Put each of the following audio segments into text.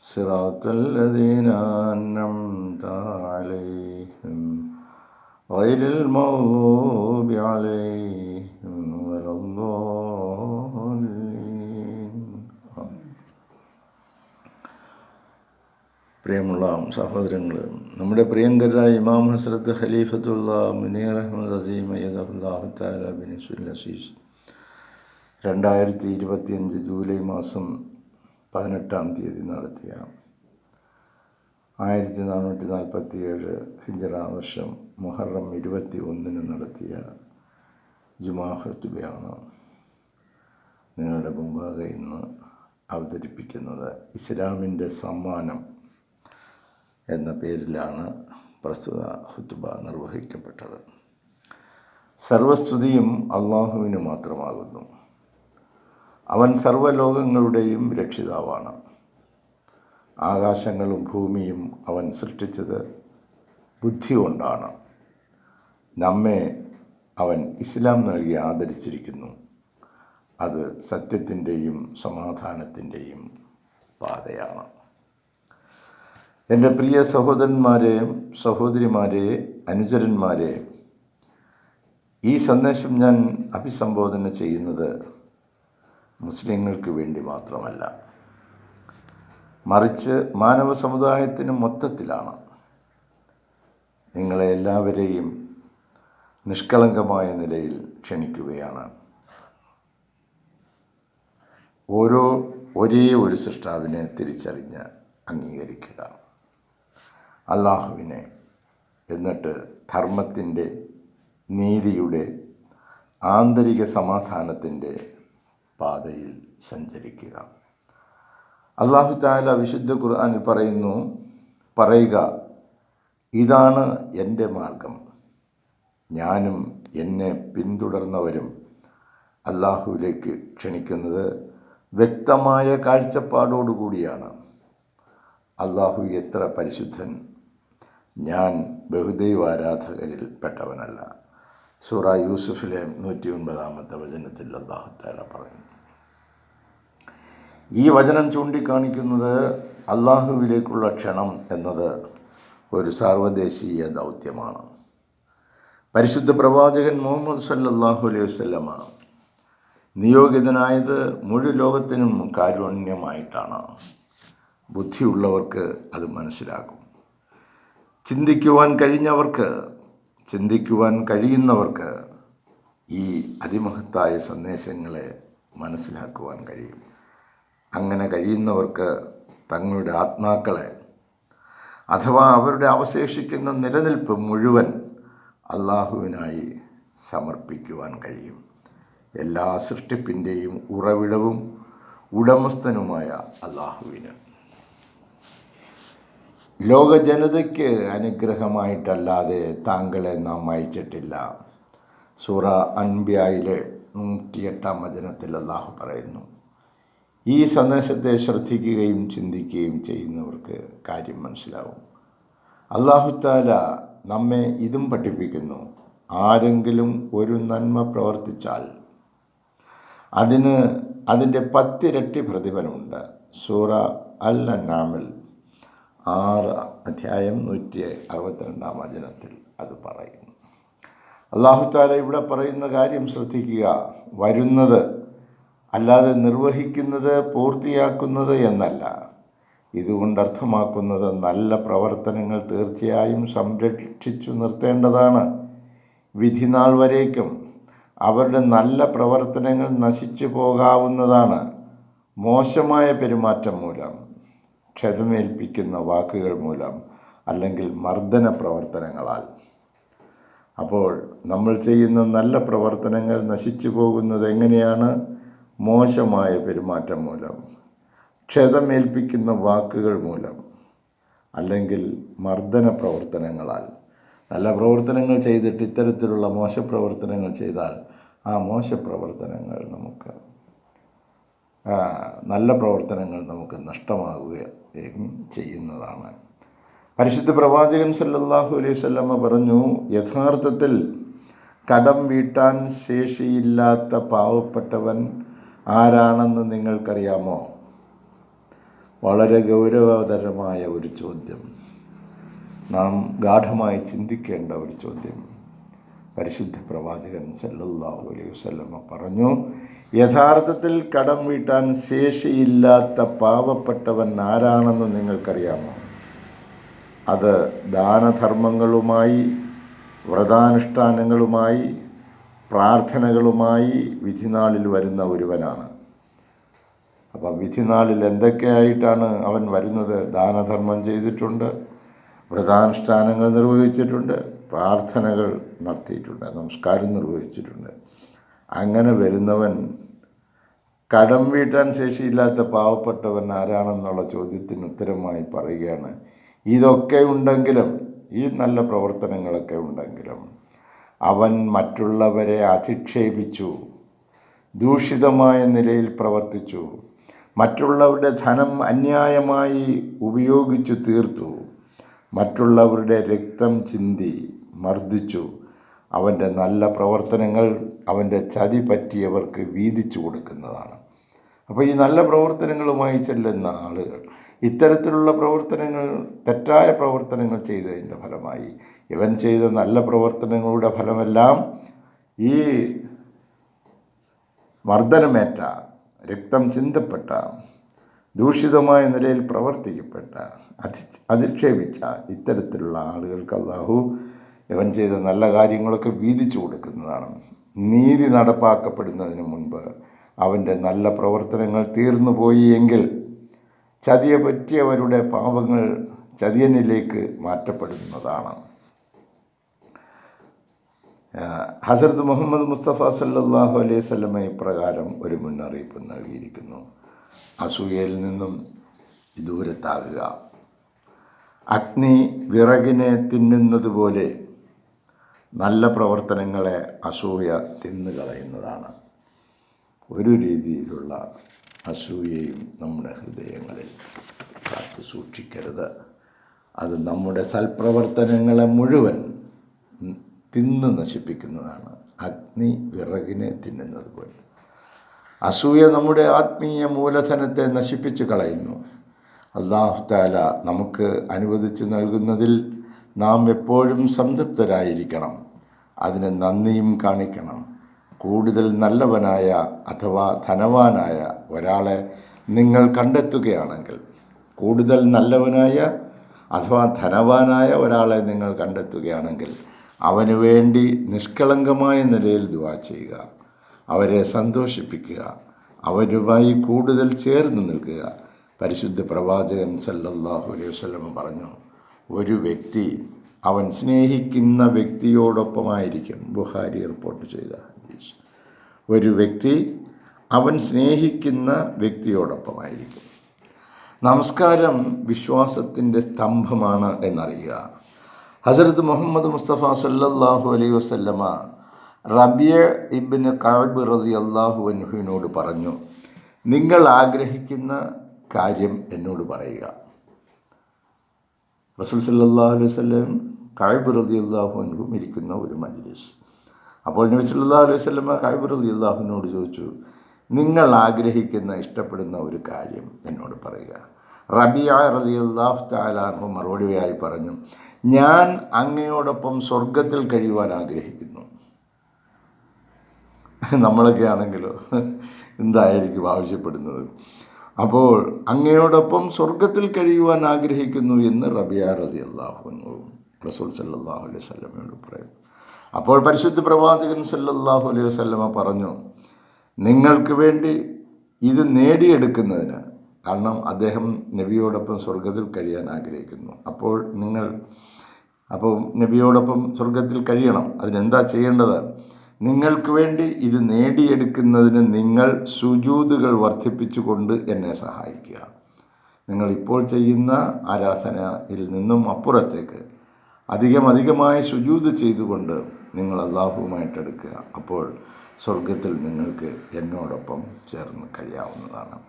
صراط الذين أنعمت عليهم غير المغضوب عليهم ولا الضالين പ്രിയമുള്ള സഹോദരങ്ങൾ നമ്മുടെ പ്രിയങ്കരായ ഇമാം ഹസ്രത്ത് ഖലീഫത്തുള്ള മുനീർ അഹമ്മദ് അസീം അയ്യദുല്ലാഹു താല ബിനിസുൽ അസീസ് രണ്ടായിരത്തി ഇരുപത്തിയഞ്ച് ജൂലൈ മാസം പതിനെട്ടാം തീയതി നടത്തിയ ആയിരത്തി നാനൂറ്റി നാൽപ്പത്തി ഏഴ് ഹിജറ വർഷം മുഹറം ഇരുപത്തി ഒന്നിന് നടത്തിയ ജുമാഹുബയാണ് നിങ്ങളുടെ മുമ്പാകെ ഇന്ന് അവതരിപ്പിക്കുന്നത്. ഇസ്ലാമിന്റെ സമ്മാനം എന്ന പേരിലാണ് പ്രസ്തുത ഹുത്തുബ നിർവഹിക്കപ്പെട്ടത്. സർവസ്തുതിയും അള്ളാഹുവിന് മാത്രമാകുന്നു. അവൻ സർവലോകങ്ങളുടെയും രക്ഷിതാവാണ്. ആകാശങ്ങളും ഭൂമിയും അവൻ സൃഷ്ടിച്ചത് ബുദ്ധി കൊണ്ടാണ് നമ്മെ അവൻ ഇസ്ലാം നൽകി ആദരിച്ചിരിക്കുന്നു. അത് സത്യത്തിന്റെയും സമാധാനത്തിന്റെയും പാതയാണ്. എന്റെ പ്രിയ സഹോദരന്മാരെ സഹോദരിമാരെ അനുചരന്മാരെ ഈ സന്ദേശം ഞാൻ അഭിസംബോധന ചെയ്യുന്നത് മുസ്ലിങ്ങൾക്ക് വേണ്ടി മാത്രമല്ല. മറിച്ച് മാനവ സമുദായത്തിന് മൊത്തത്തിലാണ് നിങ്ങളെ എല്ലാവരെയും നിഷ്കളങ്കമായ നിലയിൽ ക്ഷണിക്കുകയാണ്. ഓരോ ഒരേ ഒരു സൃഷ്ടാവിനെ തിരിച്ചറിഞ്ഞ് അംഗീകരിക്കുക. അള്ളാഹുവിനെ എന്നിട്ട് ധർമ്മത്തിന്റെ നീതിയുടെ ആന്തരിക സമാധാനത്തിന്റെ പാതയിൽ സഞ്ചരിക്കുക. അള്ളാഹു താല വിശുദ്ധ ഖുർആാനിൽ പറയുന്നു പറയുക ഇതാണ് എന്റെ മാർഗം. ഞാനും എന്നെ പിന്തുടർന്നവരും അള്ളാഹുവിലേക്ക് ക്ഷണിക്കുന്നത് വ്യക്തമായ കാഴ്ചപ്പാടോടുകൂടിയാണ് അള്ളാഹു എത്ര പരിശുദ്ധൻ. ഞാൻ ബഹുദൈവ ആരാധകരിൽ പെട്ടവനല്ല. സൂറ യൂസുഫിലെ നൂറ്റി ഒൻപതാമത്തെ വചനത്തിൽ അള്ളാഹു താല പറയുന്നു. ഈ വചനം ചൂണ്ടിക്കാണിക്കുന്നത് അള്ളാഹുവിലേക്കുള്ള ക്ഷണം എന്നത് ഒരു സാർവദേശീയ ദൗത്യമാണ്. പരിശുദ്ധ പ്രവാചകൻ മുഹമ്മദ് സല്ലാഹു അലൈഹി വസ്ലമ നിയോഗിതനായത് മുഴു ലോകത്തിനും കാരുണ്യമായിട്ടാണ്. ബുദ്ധിയുള്ളവർക്ക് അത് മനസ്സിലാകും. ചിന്തിക്കുവാൻ കഴിഞ്ഞവർക്ക് ചിന്തിക്കുവാൻ കഴിയുന്നവർക്ക് ഈ അതിമഹത്തായ സന്ദേശങ്ങളെ മനസ്സിലാക്കുവാൻ കഴിയും. അങ്ങനെ കഴിയുന്നവർക്ക് തങ്ങളുടെ ആത്മാക്കളെ അഥവാ അവരുടെ അവശേഷിക്കുന്ന നിലനിൽപ്പ് മുഴുവൻ അള്ളാഹുവിനായി സമർപ്പിക്കുവാൻ കഴിയും. എല്ലാ സൃഷ്ടിപ്പിന്റെയും ഉറവിടവും ഉടമസ്ഥനുമായ അള്ളാഹുവിന്. ലോക ജനതയ്ക്ക് അനുഗ്രഹമായിട്ടല്ലാതെ താങ്കളെ നാം അയച്ചിട്ടില്ല. സൂറ അൻബ്യായിലെ നൂറ്റിയെട്ടാം വചനത്തിൽ അള്ളാഹു പറയുന്നു ഈ സന്ദേശത്തെ ശ്രദ്ധിക്കുകയും ചിന്തിക്കുകയും ചെയ്യുന്നവർക്ക് കാര്യം മനസ്സിലാവും. അള്ളാഹുത്താല നമ്മെ ഇതും പഠിപ്പിക്കുന്നു. ആരെങ്കിലും ഒരു നന്മ പ്രവർത്തിച്ചാൽ അതിന് അതിന്റെ പത്തിരട്ടി പ്രതിഫലമുണ്ട്. സൂറ അൽ അന്നാമിൽ ആറ് അധ്യായം നൂറ്റി അറുപത്തിരണ്ടാം വചനത്തിൽ അത് പറയുന്നു. അള്ളാഹുത്താല ഇവിടെ പറയുന്ന കാര്യം ശ്രദ്ധിക്കുക. വരുന്നത് അല്ലാതെ നിർവഹിക്കുന്നത് പൂർത്തിയാക്കുന്നത് എന്നല്ല. ഇതുകൊണ്ട് അർത്ഥമാക്കുന്നത് നല്ല പ്രവർത്തനങ്ങൾ തീർച്ചയായും സംരക്ഷിച്ചു നിർത്തേണ്ടതാണ്. വിധിനാൾ വരേക്കും അവരുടെ നല്ല പ്രവർത്തനങ്ങൾ നശിച്ചു പോകാവുന്നതാണ്. മോശമായ പെരുമാറ്റം മൂലം ക്ഷതമേൽപ്പിക്കുന്ന വാക്കുകൾ മൂലം അല്ലെങ്കിൽ മർദ്ദന പ്രവർത്തനങ്ങളാൽ. അപ്പോൾ നമ്മൾ ചെയ്യുന്ന നല്ല പ്രവർത്തനങ്ങൾ നശിച്ചു പോകുന്നത് എങ്ങനെയാണ്? മോശമായ പെരുമാറ്റം മൂലം ക്ഷതമേൽപ്പിക്കുന്ന വാക്കുകൾ മൂലം അല്ലെങ്കിൽ മർദ്ദന പ്രവർത്തനങ്ങളാൽ. നല്ല പ്രവർത്തനങ്ങൾ ചെയ്തിട്ട് ഇത്തരത്തിലുള്ള മോശപ്രവർത്തനങ്ങൾ ചെയ്താൽ ആ മോശപ്രവർത്തനങ്ങൾ നമുക്ക് നല്ല പ്രവർത്തനങ്ങൾ നമുക്ക് നഷ്ടമാകുകയും ചെയ്യുന്നതാണ്. പരിശുദ്ധ പ്രവാചകൻ സല്ലല്ലാഹു അലൈഹി വസല്ലമ പറഞ്ഞു യഥാർത്ഥത്തിൽ കടം വീട്ടാൻ ശേഷിയില്ലാത്ത പാവപ്പെട്ടവൻ ആരാണെന്ന് നിങ്ങൾക്കറിയാമോ? വളരെ ഗൗരവതരമായ ഒരു ചോദ്യം. നാം ഗാഠമായി ചിന്തിക്കേണ്ട ഒരു ചോദ്യം. പരിശുദ്ധ പ്രവാചകൻ സല്ലല്ലാഹു അലൈഹി വസല്ലമ പറഞ്ഞു യഥാർത്ഥത്തിൽ കടം വീട്ടാൻ ശേഷിയില്ലാത്ത പാവപ്പെട്ടവൻ ആരാണെന്ന് നിങ്ങൾക്കറിയാമോ? അത് ദാനധർമ്മങ്ങളുമായി വ്രതാനുഷ്ഠാനങ്ങളുമായി പ്രാർത്ഥനകളുമായി വിധിനാളിൽ വരുന്ന ഒരുവനാണ്. അപ്പം വിധിനാളിൽ എന്തൊക്കെയായിട്ടാണ് അവൻ വരുന്നത്? ദാനധർമ്മം ചെയ്തിട്ടുണ്ട് വ്രതാനുഷ്ഠാനങ്ങൾ നിർവഹിച്ചിട്ടുണ്ട് പ്രാർത്ഥനകൾ നടത്തിയിട്ടുണ്ട് നമസ്കാരം നിർവഹിച്ചിട്ടുണ്ട്. അങ്ങനെ വരുന്നവൻ കടം വീട്ടാൻ ശേഷിയില്ലാത്ത പാവപ്പെട്ടവൻ ആരാണെന്നുള്ള ചോദ്യത്തിന് ഉത്തരമായി പറയുകയാണ്. ഇതൊക്കെ ഉണ്ടെങ്കിലും ഈ നല്ല പ്രവർത്തനങ്ങളൊക്കെ ഉണ്ടെങ്കിലും അവൻ മറ്റുള്ളവരെ അധിക്ഷേപിച്ചു ദൂഷിതമായ നിലയിൽ പ്രവർത്തിച്ചു മറ്റുള്ളവരുടെ ധനം അന്യായമായി ഉപയോഗിച്ചു തീർത്തു മറ്റുള്ളവരുടെ രക്തം ചിന്തി മർദ്ദിച്ചു. അവന്റെ നല്ല പ്രവർത്തനങ്ങൾ അവന്റെ ചതി പറ്റിയവർക്ക് വീതിച്ചു കൊടുക്കുന്നതാണ്. അപ്പോൾ ഈ നല്ല പ്രവർത്തനങ്ങളുമായി ചെല്ലുന്ന ആളുകൾ ഇത്തരത്തിലുള്ള പ്രവർത്തനങ്ങൾ തെറ്റായ പ്രവർത്തനങ്ങൾ ചെയ്തതിന്റെ ഫലമായി. ഇവൻ ചെയ്ത നല്ല പ്രവർത്തനങ്ങളുടെ ഫലമെല്ലാം ഈ മർദ്ദനമേറ്റ രക്തം ചിന്തപ്പെട്ട ദൂഷിതമായ നിലയിൽ പ്രവർത്തിക്കപ്പെട്ട അധി അധിക്ഷേപിച്ച ഇത്തരത്തിലുള്ള ആളുകൾക്ക് അല്ലാഹു ഇവൻ ചെയ്ത നല്ല കാര്യങ്ങളൊക്കെ വീതിച്ചു കൊടുക്കുന്നതാണ്. നീതി നടപ്പാക്കപ്പെടുന്നതിന് മുൻപ് അവന്റെ നല്ല പ്രവർത്തനങ്ങൾ തീർന്നു പോയി എങ്കിൽ ചതിയെ പറ്റിയവരുടെ പാപങ്ങൾ ചതിയനിലേക്ക് മാറ്റപ്പെടുന്നതാണ്. ഹസരത്ത് മുഹമ്മദ് മുസ്തഫ സല്ലാഹു അലൈഹി സ്വലമ ഇപ്രകാരം ഒരു മുന്നറിയിപ്പ് നൽകിയിരിക്കുന്നു. അസൂയയിൽ നിന്നും ദൂരത്താകുക അഗ്നി വിറകിനെ തിന്നുന്നത് പോലെ നല്ല പ്രവർത്തനങ്ങളെ അസൂയ തിന്നുകളയുന്നതാണ്. ഒരു രീതിയിലുള്ള അസൂയയും നമ്മുടെ ഹൃദയങ്ങളിൽ കാത്തു സൂക്ഷിക്കരുത്. അത് നമ്മുടെ സൽപ്രവർത്തനങ്ങളെ മുഴുവൻ തിന്ന് നശിപ്പിക്കുന്നതാണ്. അഗ്നി വിറകിനെ തിന്നുന്നത് പോലെ. അസൂയ നമ്മുടെ ആത്മീയ മൂലധനത്തെ നശിപ്പിച്ചു കളയുന്നു. അള്ളാഹു താല നമുക്ക് അനുവദിച്ചു നൽകുന്നതിൽ നാം എപ്പോഴും സംതൃപ്തരായിരിക്കണം. അതിന് നന്ദിയും കാണിക്കണം. കൂടുതൽ നല്ലവനായ അഥവാ ധനവാനായ ഒരാളെ നിങ്ങൾ കണ്ടെത്തുകയാണെങ്കിൽ കൂടുതൽ നല്ലവനായ അഥവാ ധനവാനായ ഒരാളെ നിങ്ങൾ കണ്ടെത്തുകയാണെങ്കിൽ അവന് വേണ്ടി നിഷ്കളങ്കമായ നിലയിൽ ദുവാ ചെയ്യുക അവരെ സന്തോഷിപ്പിക്കുക അവരുമായി കൂടുതൽ ചേർന്ന് നിൽക്കുക. പരിശുദ്ധ പ്രവാചകൻ സല്ലല്ലാഹു അലൈഹി വസല്ലം പറഞ്ഞു ഒരു വ്യക്തി അവൻ സ്നേഹിക്കുന്ന വ്യക്തിയോടൊപ്പമായിരിക്കും ബുഹാരി റിപ്പോർട്ട് ചെയ്ത ഒരു വ്യക്തി അവൻ സ്നേഹിക്കുന്ന വ്യക്തിയോടൊപ്പമായിരിക്കും. നമസ്കാരം വിശ്വാസത്തിന്റെ സ്തംഭമാണ് എന്നറിയുക. ഹസരത്ത് മുഹമ്മദ് മുസ്തഫ സല്ലാഹു അലൈ വസല്ലമ റബിയ ഇബിന് കാബ് റതി അള്ളാഹു അൻഹുവിനോട് പറഞ്ഞു നിങ്ങൾ ആഗ്രഹിക്കുന്ന കാര്യം എന്നോട് പറയുക. റസൂൽ സല്ലല്ലാഹു അലൈഹി വസല്ലം കഅബ് റതി അള്ളാഹു അൻഹും ഇരിക്കുന്ന ഒരു മജ്ലിസ്. അപ്പോൾ നബി സല്ലല്ലാഹു അലൈഹി സ്വലമ അലി അള്ളാഹുവിനോട് ചോദിച്ചു നിങ്ങൾ ആഗ്രഹിക്കുന്ന ഇഷ്ടപ്പെടുന്ന ഒരു കാര്യം എന്നോട് പറയുക. റബിയ റതി അള്ളാഹു താലാഹു മറുപടിയായി പറഞ്ഞു ഞാൻ അങ്ങയോടൊപ്പം സ്വർഗത്തിൽ കഴിയുവാൻ ആഗ്രഹിക്കുന്നു. നമ്മളൊക്കെ ആണെങ്കിലോ എന്തായിരിക്കും ആവശ്യപ്പെടുന്നത്? അപ്പോൾ അങ്ങയോടൊപ്പം സ്വർഗത്തിൽ കഴിയുവാൻ ആഗ്രഹിക്കുന്നു എന്ന് റബിയ റതി അള്ളാഹു റസൂൽ സല്ലാഹു അലൈഹി സ്വലമയോട് പറയുന്നു. അപ്പോൾ പരിശുദ്ധ പ്രവാചകൻ സല്ലല്ലാഹു അലൈഹി വസല്ലമ പറഞ്ഞു നിങ്ങൾക്ക് വേണ്ടി ഇത് നേടിയെടുക്കുന്നതിന് കാരണം അദ്ദേഹം നബിയോടൊപ്പം സ്വർഗത്തിൽ കഴിയാൻ ആഗ്രഹിക്കുന്നു. അപ്പോൾ നിങ്ങൾ അപ്പോൾ നബിയോടൊപ്പം സ്വർഗത്തിൽ കഴിയണം. അതിനെന്താ ചെയ്യേണ്ടത്? നിങ്ങൾക്ക് വേണ്ടി ഇത് നേടിയെടുക്കുന്നതിന് നിങ്ങൾ സുജൂതുകൾ വർദ്ധിപ്പിച്ചുകൊണ്ട് എന്നെ സഹായിക്കുക. നിങ്ങൾ ഇപ്പോൾ ചെയ്യുന്ന ആരാധനയിൽ നിന്നും അപ്പുറത്തേക്ക് അധികം അധികമായി ശുചൂത് ചെയ്തുകൊണ്ട് നിങ്ങൾ അള്ളാഹുവുമായിട്ടെടുക്കുക. അപ്പോൾ സ്വർഗത്തിൽ നിങ്ങൾക്ക് എന്നോടൊപ്പം ചേർന്ന് കഴിയാവുന്നതാണ്.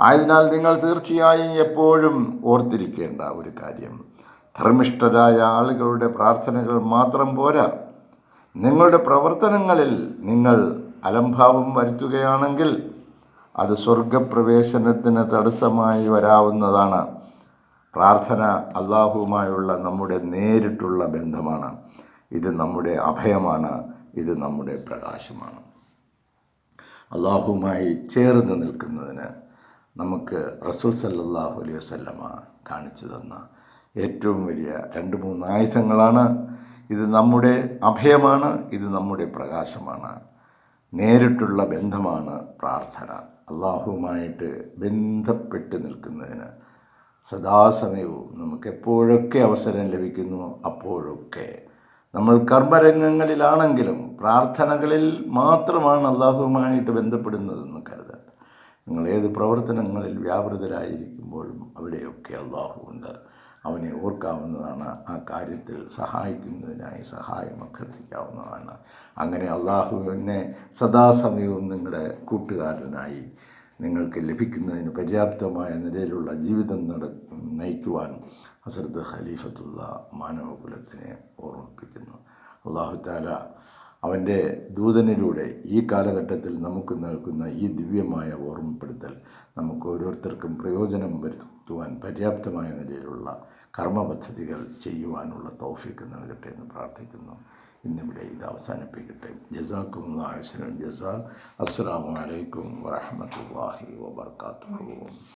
ആയതിനാൽ നിങ്ങൾ തീർച്ചയായും എപ്പോഴും ഓർത്തിരിക്കേണ്ട ഒരു കാര്യം. ധർമ്മിഷ്ഠരായ ആളുകളുടെ പ്രാർത്ഥനകൾ മാത്രം പോരാ. നിങ്ങളുടെ പ്രവർത്തനങ്ങളിൽ നിങ്ങൾ അലംഭാവം വരുത്തുകയാണെങ്കിൽ അത് സ്വർഗപ്രവേശനത്തിന് തടസ്സമായി വരാവുന്നതാണ്. പ്രാർത്ഥന അള്ളാഹുവുമായുള്ള നമ്മുടെ നേരിട്ടുള്ള ബന്ധമാണ്. ഇത് നമ്മുടെ അഭയമാണ്. ഇത് നമ്മുടെ പ്രകാശമാണ്. അള്ളാഹുവുമായി ചേർന്ന് നിൽക്കുന്നതിന് നമുക്ക് റസൂൽ സല്ലാഹു അലൈഹി വസല്ലമ കാണിച്ചു തന്ന ഏറ്റവും വലിയ രണ്ട് മൂന്ന് ആയുധങ്ങളാണ്. ഇത് നമ്മുടെ അഭയമാണ്. ഇത് നമ്മുടെ പ്രകാശമാണ്. നേരിട്ടുള്ള ബന്ധമാണ് പ്രാർത്ഥന. അള്ളാഹുവുമായിട്ട് ബന്ധപ്പെട്ട് നിൽക്കുന്നതിന് സദാസമയവും നമുക്ക് എപ്പോഴൊക്കെ അവസരം ലഭിക്കുന്നു? അപ്പോഴൊക്കെ. നമ്മൾ കർമ്മരംഗങ്ങളിലാണെങ്കിലും പ്രാർത്ഥനകളിൽ മാത്രമാണ് അള്ളാഹുവുമായിട്ട് ബന്ധപ്പെടുന്നതെന്ന് കരുതണം നിങ്ങൾ ഏത് പ്രവർത്തനങ്ങളിൽ വ്യാപൃതരായിരിക്കുമ്പോഴും അവിടെയൊക്കെ അള്ളാഹു ഉണ്ട്. അവനെ ഓർക്കാവുന്നതാണ് ആ കാര്യത്തിൽ സഹായിക്കുന്നതിനായി സഹായം അഭ്യർത്ഥിക്കാവുന്നതാണ്. അങ്ങനെ അള്ളാഹുവിനെ സദാസമയവും നിങ്ങളുടെ കൂട്ടുകാരനായി നിങ്ങൾക്ക് ലഭിക്കുന്നതിന് പര്യാപ്തമായ നിലയിലുള്ള ജീവിതം നട നയിക്കുവാൻ ഹസരത്ത് ഖലീഫത്തുള്ള മാനവകുലത്തിനെ ഓർമ്മിപ്പിക്കുന്നു. അള്ളാഹു താല അവന്റെ ദൂതനിലൂടെ ഈ കാലഘട്ടത്തിൽ നമുക്ക് നൽകുന്ന ഈ ദിവ്യമായ ഓർമ്മപ്പെടുത്തൽ നമുക്ക് ഓരോരുത്തർക്കും പ്രയോജനം വരുത്തുവാൻ പര്യാപ്തമായ നിലയിലുള്ള കർമ്മ പദ്ധതികൾ ചെയ്യുവാനുള്ള തോഫിക്ക് നൽകട്ടെ എന്ന് പ്രാർത്ഥിക്കുന്നു. ഇന്നിവിടെ ഇത് അവസാനിപ്പിക്കട്ടെ ജസാക്കും ജസാ അസ്സാം വലൈക്കും വാഹമത്തല്ലാഹി വാബർക്കാത്തു